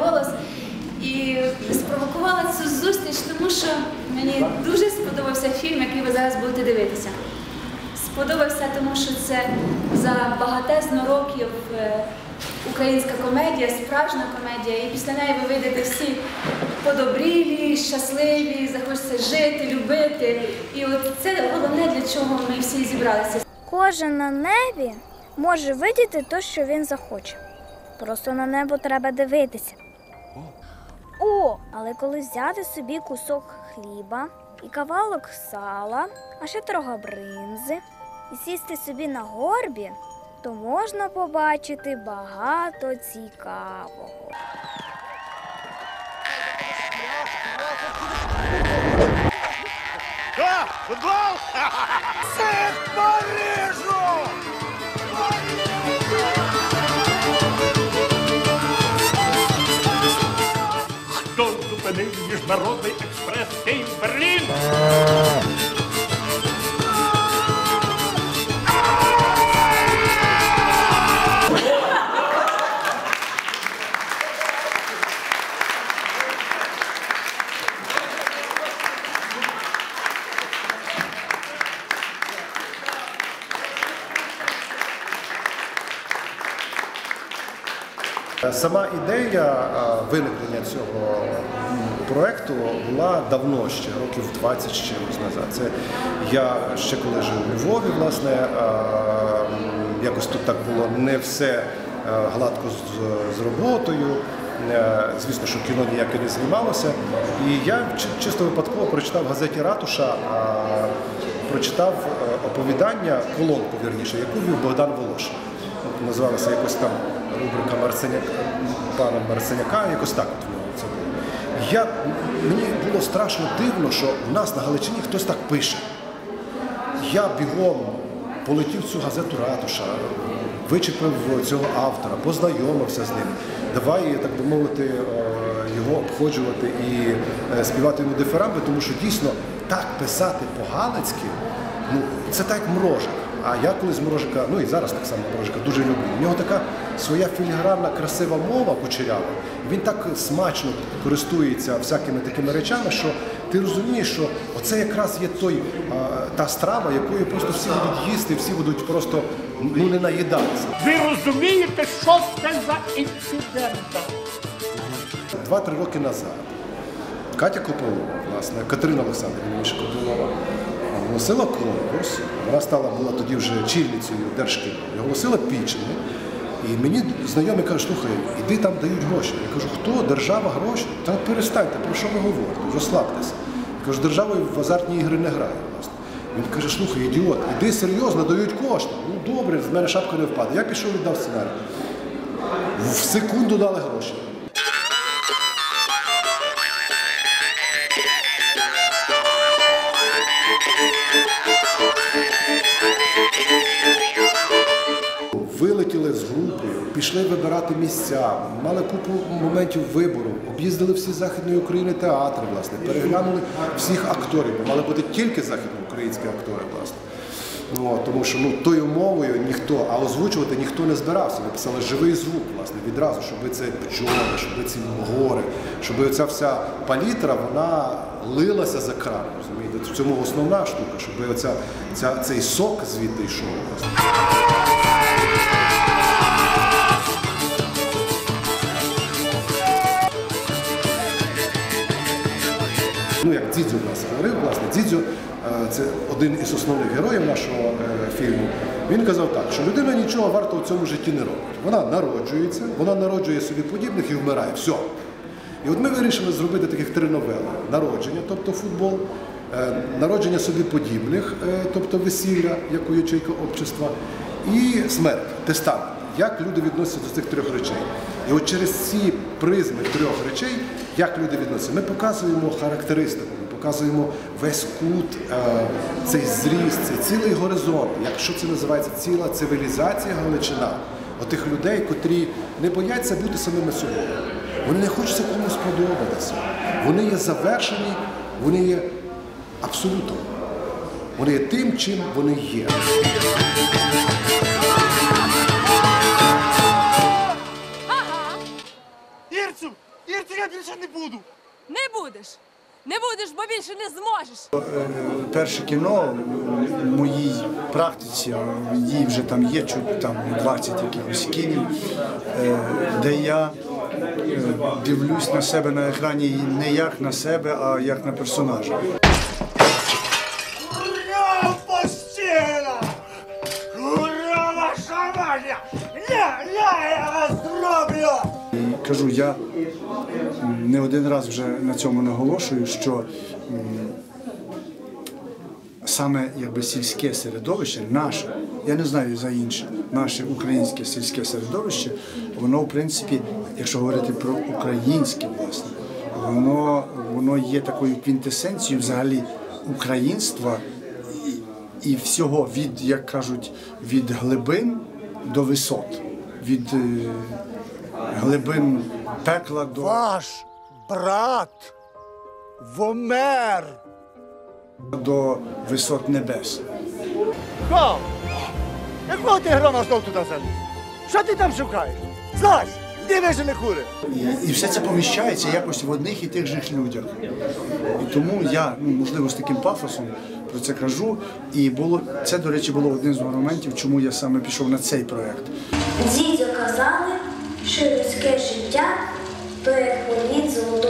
голос. І спровокувала цю зустріч, тому що мені дуже сподобався фільм, який ви зараз будете дивитися. Сподобався, тому що це за багатезно років е, українська комедія, справжня комедія, і після неї ви вийдете всі подобрілі, щасливі, захочеться жити, любити. І от це головне, для чого ми всі зібралися. Кожен на небі може видіти те, що він захоче. Просто на небо треба дивитися. О, але коли взяти собі кусок хліба і кавалок сала, а ще трохи бринзи, і сісти собі на горбі, то можна побачити багато цікавого. Футбол? Це Парижу! Міжнародний експрес Сама ідея виникнення цього проекту була давно ще, років 20 з чимось назад. Це я ще коли жив у Львові, власне, якось тут так було не все е, гладко з, з роботою. Е, Звісно, що кіно ніяке не знімалося. І я чисто випадково прочитав в газеті Ратуша, а, прочитав е, оповідання, колонку вірніше, яку вів Богдан Волошин. Називалася якось там рубрика Марсеняка, пана Марсеняка, якось так от в нього це було. Я, мені було страшно дивно, що в нас на Галичині хтось так пише. Я бігом полетів цю газету Ратуша, вичепив цього автора, познайомився з ним. Давай, так би мовити, е, його обходжувати і е, співати йому дифирамби, тому що дійсно так писати по-галицьки, ну це так як мрожик. А я колись мрожика, ну і зараз так само мрожика дуже люблю. У нього така своя філігранна, красива мова кучерява. Він так смачно користується всякими такими речами, що ти розумієш, що оце якраз є той, а, та страва, якою просто всі будуть їсти, всі будуть просто ну, не наїдатися. Ви розумієте, що це за інцидент? Два-три роки назад Катя Копилова, власне, Катерина Олександрівна Міша Копилова, оголосила конкурс. Вона стала була тоді вже чільницею держкіно. Оголосила пічення. І мені знайомі кажуть, слухай, іди там дають гроші. Я кажу, хто? Держава гроші? Та перестаньте, про що ви говорите? Розслабтеся. Я кажу, держава в азартні ігри не грає. власне. Він каже, слухай, ідіот, іди серйозно, дають кошти. Ну добре, з мене шапка не впаде. Я пішов віддав сценарій. В секунду дали гроші. Вилетіли з групою, пішли вибирати місця, мали купу моментів вибору, об'їздили всі західної України театри, власне, переглянули всіх акторів, бо мали бути тільки західноукраїнські актори, власне. Ну, тому що ну, тою мовою ніхто, а озвучувати ніхто не збирався. Ми писали живий звук, власне, відразу, щоб це бджоли, щоб ці гори, щоб ця вся палітра вона лилася за кран. Розумієте? В цьому основна штука, щоб оця, ця, цей сок звідти йшов. власне. Ну, як Дзідзьо в нас говорив, власне, Дзідзьо е, це один із основних героїв нашого е, фільму. Він казав так, що людина нічого варто в цьому житті не робить. Вона народжується, вона народжує собі подібних і вмирає. Все. І от ми вирішили зробити таких три новели: народження, тобто футбол, е, народження собі подібних, тобто весілля, як у ячейка общества, і смерть, тестамент. Як люди відносяться до цих трьох речей. І от через ці призми трьох речей, як люди відносяться, ми показуємо характеристику, ми показуємо весь кут, е, цей зріст, цей цілий горизонт. Якщо це називається ціла цивілізація Галичина, отих людей, котрі не бояться бути самими собою. Вони не хочуть комусь сподобатися. Вони є завершені, вони є абсолютом. Вони є тим, чим вони є. Ірцю, Ірці, я більше не буду. Не будеш. Не будеш, бо більше не зможеш. перше кіно в моїй практиці, а їй вже там є чуть там 20 якихось кінів, е, де я е, дивлюсь на себе на екрані не як на себе, а як на персонажа. Ура! Ура! Ля, ля, кажу, я не один раз вже на цьому наголошую, що саме якби сільське середовище, наше, я не знаю за інше, наше українське сільське середовище, воно в принципі, якщо говорити про українське, власне, воно, воно є такою квінтесенцією взагалі українства і, і всього від, як кажуть, від глибин до висот, від е, глибин пекла до. Ваш брат вмер. до висот небес. Гром! Якого ти грома знов туди заліз? Що ти там шукаєш? Злазь! Іди вижени кури! І, і все це поміщається якось в одних і тих же ж людях. І тому я, ну, можливо, з таким пафосом про це кажу. І було це, до речі, було одним з моментів, чому я саме пішов на цей проект. Дідьо казали, що людське життя то як політ золотої